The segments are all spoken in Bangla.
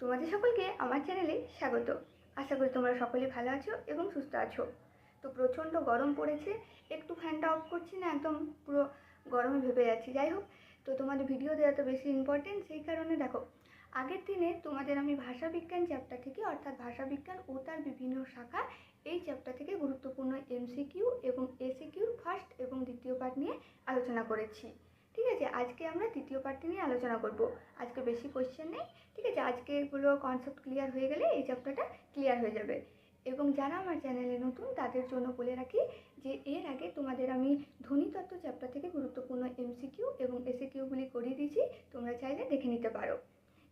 তোমাদের সকলকে আমার চ্যানেলে স্বাগত। আশা করি তোমরা সকলে ভালো আছো এবং সুস্থ আছো। তো প্রচণ্ড গরম পড়েছে, একটু ফ্যানটা অফ করছি না, একদম পুরো গরমে ভেবে যাচ্ছি। যাই হোক, তো তোমাদের ভিডিও দেওয়া তো বেশি ইম্পর্টেন্ট সেই কারণে দেখো, আগের দিনে তোমাদের আমি ভাষাবিজ্ঞান চ্যাপ্টার থেকে, অর্থাৎ ভাষাবিজ্ঞান ও তার বিভিন্ন শাখা, এই চ্যাপ্টার থেকে গুরুত্বপূর্ণ এমসিকিউ এবং এসিকিউর ফার্স্ট এবং দ্বিতীয় পার্ট নিয়ে আলোচনা করেছি। ঠিক আছে? আজকে আমরা তৃতীয় পার্টটি নিয়ে আলোচনা করব। আজকে বেশি কোয়েশ্চেন নেই, ঠিক আছে? আজকে এগুলো কনসেপ্ট ক্লিয়ার হয়ে গেলে এই চ্যাপ্টারটা ক্লিয়ার হয়ে যাবে। এবং যারা আমার চ্যানেলে নতুন, তাদের জন্য বলে রাখি যে, এর আগে তোমাদের আমি ধ্বনিতত্ত্ব চ্যাপ্টার থেকে গুরুত্বপূর্ণ এমসিকিউ এবং এসিকিউগুলি করিয়ে দিয়েছি, তোমরা চাইলে দেখে নিতে পারো।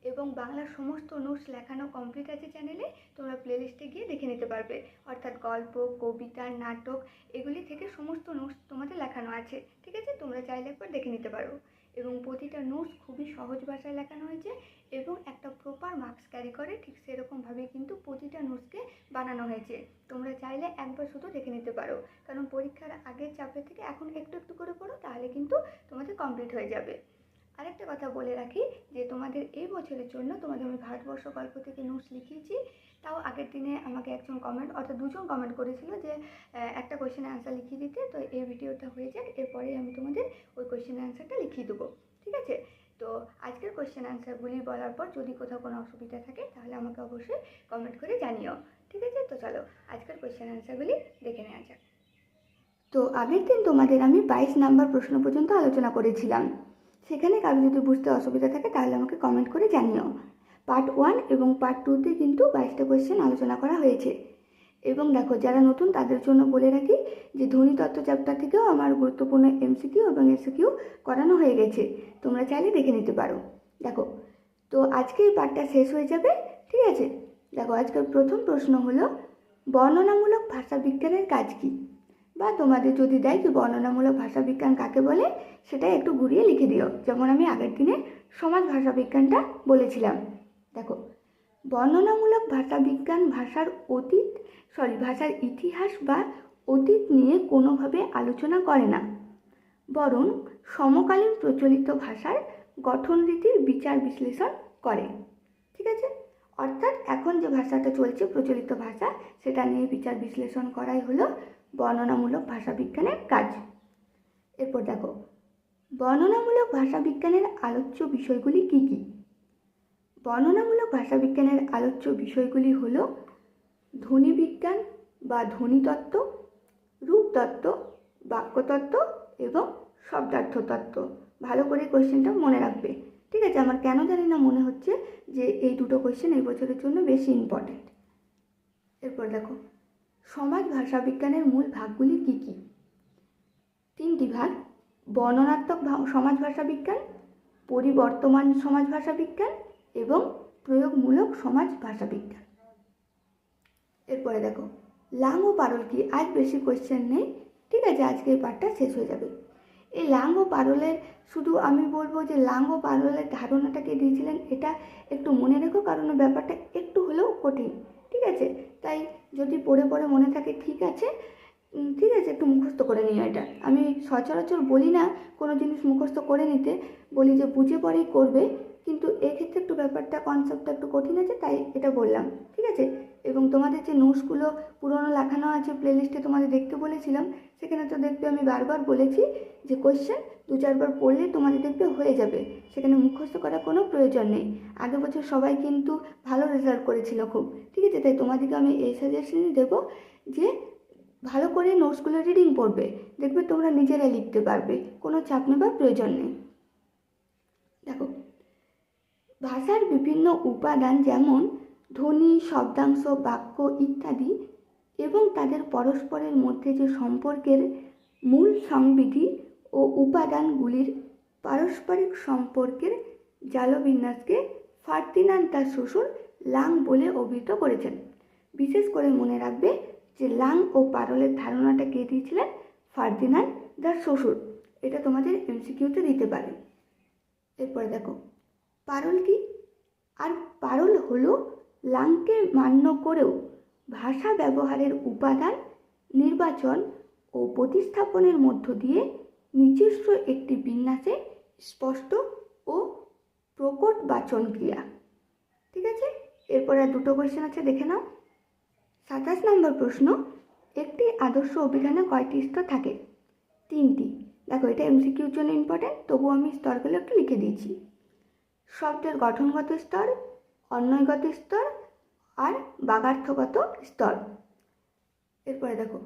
এবং বাংলার সমস্ত নোটস লেখানো কমপ্লিট আছে চ্যানেলে তোমরা প্লেলিস্টে গিয়ে দেখে নিতে পারবে। অর্থাৎ গল্প, কবিতা, নাটক এগুলি থেকে সমস্ত নোটস তোমাদের লেখানো আছে, ঠিক আছে? তোমরা চাইলে একবার দেখে নিতে পারো। এবং প্রতিটা নোটস খুবই সহজ ভাষায় লেখানো হয়েছে এবং একটা প্রপার মার্কস ক্যারি করে, ঠিক সেরকমভাবে কিন্তু প্রতিটা নোটসকে বানানো হয়েছে। তোমরা চাইলে একবার শুধু দেখে নিতে পারো। কারণ পরীক্ষার আগের চাপের থেকে এখন একটু একটু করে পড়ো, তাহলে কিন্তু তোমাদের কমপ্লিট হয়ে যাবে। আরেকটা কথা বলে রাখি যে তোমাদের এই বছরের জন্য তোমাদের আমি ভারতবর্ষ গল্প থেকে নোটস লিখিয়েছি। তাও আগের দিনে আমাকে একজন কমেন্ট অর্থাৎ দুজন কমেন্ট করেছিল যে একটা কোয়েশ্চেনের অ্যান্সার লিখিয়ে দিতে। তো এই ভিডিওটা হয়ে যাক, এরপরে আমি তোমাদের ওই কোয়েশ্চেনের অ্যান্সারটা লিখিয়ে দেবো। ঠিক আছে? তো আজকের কোয়েশ্চেন অ্যান্সারগুলি বলার পর যদি কোথাও কোনো অসুবিধা থাকে, তাহলে আমাকে অবশ্যই কমেন্ট করে জানিও। ঠিক আছে? তো চলো, আজকের কোয়েশ্চেন অ্যান্সারগুলি দেখে নেওয়া যাক। তো আগের দিন তোমাদের আমি বাইশ নাম্বার প্রশ্ন পর্যন্ত আলোচনা করেছিলাম। সেখানে কারও যদি বুঝতে অসুবিধা থাকে, তাহলে আমাকে কমেন্ট করে জানিও। পার্ট ওয়ান এবং পার্ট টুতে কিন্তু বাইশটা কোয়েশ্চেন আলোচনা করা হয়েছে। এবং দেখো, যারা নতুন তাদের জন্য বলে রাখি যে ধ্বনিতত্ত্ব চ্যাপ্টার থেকেও আমার গুরুত্বপূর্ণ এমসিকিউ এবং এসিকিউ করানো হয়ে গেছে। তোমরা চাইলে দেখে নিতে পারো। দেখো, তো আজকে এই পার্টটা শেষ হয়ে যাবে, ঠিক আছে? দেখো, আজকের প্রথম প্রশ্ন হলো, বর্ণনামূলক ভাষা বিজ্ঞানের কাজ কী? বা তোমাদের যদি দেয় যে বর্ণনামূলক ভাষা বিজ্ঞান কাকে বলে সেটা একটু ঘুরিয়ে লিখে দিও। যেমন আমি আগের দিনে সমাজ ভাষা বিজ্ঞানটা বলেছিলাম। দেখো, বর্ণনামূলক ভাষা বিজ্ঞান ভাষার অতীত সরি ভাষার ইতিহাস বা অতীত নিয়ে কোনোভাবে আলোচনা করে না। বরং সমকালীন প্রচলিত ভাষার গঠন রীতির বিচার বিশ্লেষণ করে। ঠিক আছে? অর্থাৎ এখন যে ভাষাটা চলছে, প্রচলিত ভাষা, সেটা নিয়ে বিচার বিশ্লেষণ করাই হলো বর্ণনামূলক ভাষা বিজ্ঞানের কাজ। এরপর দেখো, বর্ণনামূলক ভাষা বিজ্ঞানের আলোচ্য বিষয়গুলি কি কি? বর্ণনামূলক ভাষা বিজ্ঞানের আলোচ্য বিষয়গুলি হল ধ্বনি বিজ্ঞান বা ধ্বনিতত্ত্ব রূপতত্ত্ব বাক্যতত্ত্ব এবং শব্দার্থ তত্ত্ব। ভালো করে কোয়েশ্চেনটা মনে রাখবে। ঠিক আছে, আমার কেন জানি না মনে হচ্ছে যে এই দুটো কোয়েশ্চেন এই বছরের জন্য বেশি ইম্পর্ট্যান্ট এরপর দেখো সমাজ ভাষা বিজ্ঞানের মূল ভাগগুলি কি কি? তিনটি ভাগ, বর্ণনাত্মক সমাজ ভাষা বিজ্ঞান, পরিবর্তমান সমাজ ভাষা বিজ্ঞান এবং প্রয়োগমূলক সমাজ ভাষা বিজ্ঞান। এরপরে দেখো লাং ও পারল কি? আজ বেশি কোয়েশ্চেন নেই। ঠিক আছে আজকে এই পার্টটা শেষ হয়ে যাবে। এই লাং ও পারলের, শুধু আমি বলব যে লাং ও পারলের ধারণাটাকে দিয়েছিলেন, এটা একটু মনে রেখো, কারণ ব্যাপারটা একটু হলেও কঠিন। ঠিক আছে? তাই যদি পড়ে পড়ে মনে থাকে, ঠিক আছে? ঠিক আছে, একটু মুখস্থ করে নিও এটা। আমি সচরাচর বলি না, কোনো জিনিস মুখস্থ করে নিতে। বলি যে বুঝে পরেই করবে। কিন্তু এক্ষেত্রে একটু ব্যাপারটা কনসেপ্টটা একটু কঠিন আছে, তাই এটা বললাম। ঠিক আছে? এবং তোমাদের যে নোটসগুলো পুরনো লেখানো আছে প্লেলিস্টে তোমাদের দেখতে বলেছিলাম, সেখানে তো দেখবে আমি বারবার বলেছি যে কোয়েশ্চেন দু চারবার পড়লে তোমাদের দেখবে হয়ে যাবে। সেখানে মুখস্থ করার কোনো প্রয়োজন নেই। আগের বছর সবাই কিন্তু ভালো রেজাল্ট করেছিল খুব। ঠিক আছে? তাই তোমাদেরকে আমি এই সাজেশনই দেবো যে ভালো করে নোটসগুলো রিডিং পড়বে। দেখবে তোমরা নিজেরা লিখতে পারবে। কোনো চাপ নেবার প্রয়োজন নেই। দেখো, ভাষার বিভিন্ন উপাদান যেমন ধ্বনি, শব্দাংশ, বাক্য ইত্যাদি এবং তাদের পরস্পরের মধ্যে যে সম্পর্কের মূল সংবিধি ও উপাদানগুলির পারস্পরিক সম্পর্কের জালবিন্যাসকে ফার্দিনান্দ তার শ্বশুর লাং বলে অভিহিত করেছেন। বিশেষ করে মনে রাখবে যে লাং ও পারলের ধারণাটা কে দিয়েছিলেন? ফার্দিনান্দ তার শ্বশুর। এটা তোমাদের এমসিকিউতে দিতে পারে। এরপরে দেখো, পারল কি? আর পারল হলো লাংকে মান্য করেও ভাষা ব্যবহারের উপাদান নির্বাচন ও প্রতিস্থাপনের মধ্য দিয়ে নিজস্ব একটি বিন্যাসে স্পষ্ট ও প্রকট বাচন ক্রিয়া। ঠিক আছে? এরপরে দুটো কোয়েশ্চেন আছে, দেখে নাও। সাতাশ নম্বর প্রশ্ন, একটি আদর্শ অভিধানে কয়টি স্তর থাকে? তিনটি। দেখো, এটা এমসিকিউর জন্য ইম্পর্টেন্ট তবুও আমি স্তরগুলো একটু লিখে দিয়েছি। শব্দের গঠনগত স্তর অন্বয়গত স্তর আর বাগার্থগত স্তর। এরপরে দেখো,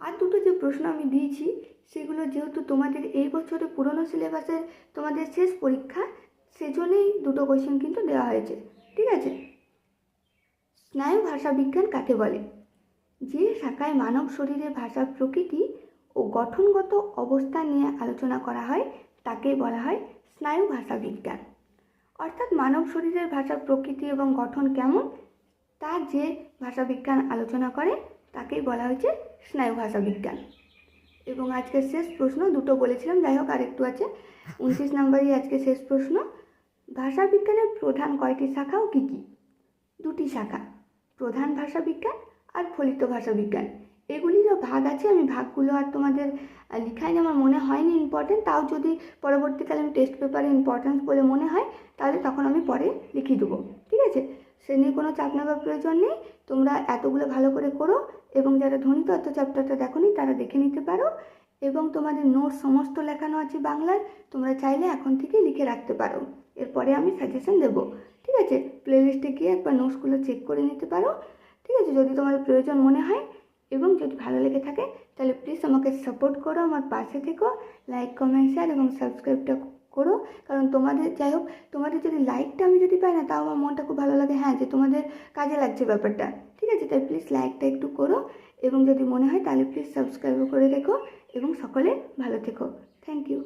আর দুটো যে প্রশ্ন আমি দিয়েছি, সেগুলো যেহেতু তোমাদের এই বছরে পুরনো সিলেবাসের তোমাদের শেষ পরীক্ষা, সেজন্যই দুটো কোয়েশ্চেন কিন্তু দেওয়া হয়েছে, ঠিক আছে? স্নায়ু ভাষা বিজ্ঞান কাকে বলে? যে শাখায় মানব শরীরে ভাষার প্রকৃতি ও গঠনগত অবস্থা নিয়ে আলোচনা করা হয় তাকেই বলা হয় স্নায়ু ভাষা বিজ্ঞান। অর্থাৎ মানব শরীরের ভাষার প্রকৃতি এবং গঠন কেমন? তার যে ভাষা বিজ্ঞান আলোচনা করে, তাকেই বলা হয়েছে স্নায়ু ভাষা বিজ্ঞান এবং আজকের শেষ প্রশ্ন, দুটো বলেছিলাম, যাই হোক আরেকটু আছে। উনত্রিশ নম্বরই আজকে শেষ প্রশ্ন। ভাষা বিজ্ঞানের প্রধান কয়টি শাখা ও কী কী? দুটি শাখা, প্রধান ভাষা বিজ্ঞান আর ফলিত ভাষা বিজ্ঞান ভাগ আছে, আমি ভাগগুলো আর তোমাদের লিখাইনি আমার মনে হয়নি ইম্পর্টেন্ট তাও যদি পরবর্তীকালে আমি টেস্ট পেপারে ইম্পর্টেন্স বলে মনে হয়, তাহলে তখন আমি পরে লিখিয়ে দেবো, ঠিক আছে? সে নিয়ে কোনো চাপ নেওয়ার প্রয়োজন নেই, তোমরা এতগুলো ভালো করে করো, এবং যারা ধ্বনিতত্ত্ব চ্যাপ্টারটা দেখোনি তারা দেখে নিতে পারো, এবং তোমাদের নোট সমস্ত লেখানো আছে বাংলার, তোমরা চাইলে এখন থেকে লিখে রাখতে পারো, এরপরে আমি সাজেশন দেবো, ঠিক আছে? প্লেলিস্টে গিয়ে একবার নোটসগুলো চেক করে নিতে পারো, ঠিক আছে? যদি তোমার প্রয়োজন মনে হয় এবং যদি ভালো লেগে থাকে, তাহলে প্লিজ আমাকে সাপোর্ট করো, আমার পাশে থেকো লাইক কমেন্ট শেয়ার এবং সাবস্ক্রাইবটা করো। কারণ তোমাদের, যাই হোক, তোমাদের যদি লাইকটা আমি যদি পাই না, তাও আমার মনটা খুব ভালো লাগে। হ্যাঁ যে তোমাদের কাজে লাগছে ব্যাপারটা। ঠিক আছে? তাই প্লিজ লাইকটা একটু করো এবং যদি মনে হয়, তাহলে প্লিজ সাবস্ক্রাইবও করে রেখো এবং সকলে ভালো থেকো। Thank you